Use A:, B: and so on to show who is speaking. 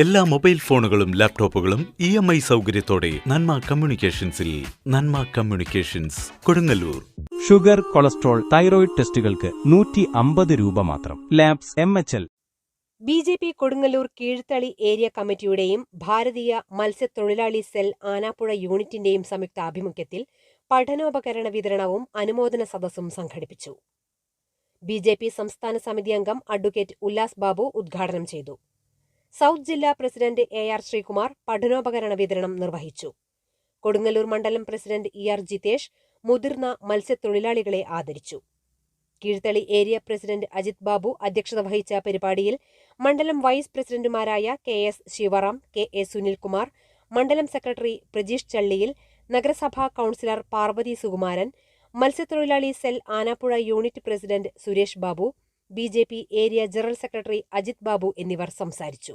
A: എല്ലാ മൊബൈൽ ഫോണുകളും ലാപ്ടോപ്പുകളും ഇ എം ഐ സൗകര്യത്തോടെ Nanma കമ്മ്യൂണിക്കേഷൻസിൽ Nanma communications Kodungallur.
B: Sugar cholesterol thyroid ടെസ്റ്റുകൾക്ക് നൂറ്റി അമ്പത് രൂപ മാത്രം. Labs M H L.
C: B J P Kodungallur Keezhthali area കമ്മിറ്റിയുടെയും ഭാരതീയ മത്സ്യത്തൊഴിലാളി സെൽ ആനാപ്പുഴ യൂണിറ്റിന്റെയും സംയുക്ത ആഭിമുഖ്യത്തിൽ പഠനോപകരണ വിതരണവും അനുമോദന സദസ്സും സംഘടിപ്പിച്ചു. ബി ജെ പി സംസ്ഥാന സമിതി അംഗം അഡ്വക്കേറ്റ് ഉല്ലാസ് ബാബു ഉദ്ഘാടനം ചെയ്തു. സൗത്ത് ജില്ലാ പ്രസിഡന്റ് എ ആർ ശ്രീകുമാർ പഠനോപകരണ വിതരണം നിർവഹിച്ചു. കൊടുങ്ങല്ലൂർ മണ്ഡലം പ്രസിഡന്റ് ഇ ആർ ജിതേഷ് മുതിർന്ന മത്സ്യത്തൊഴിലാളികളെ ആദരിച്ചു. കീഴ്ത്തളി ഏരിയ പ്രസിഡന്റ് അജിത് ബാബു അധ്യക്ഷത വഹിച്ച പരിപാടിയിൽ മണ്ഡലം വൈസ് പ്രസിഡന്റുമാരായ K S Sivaram K A Sunilkumar മണ്ഡലം സെക്രട്ടറി പ്രജീഷ് ചള്ളിയിൽ നഗരസഭാ കൌൺസിലർ പാർവതി സുകുമാരൻ മത്സ്യത്തൊഴിലാളി cell Anappuzha unit president Suresh Babu B area general secretary Ajith Babu എന്നിവർ സംസാരിച്ചു.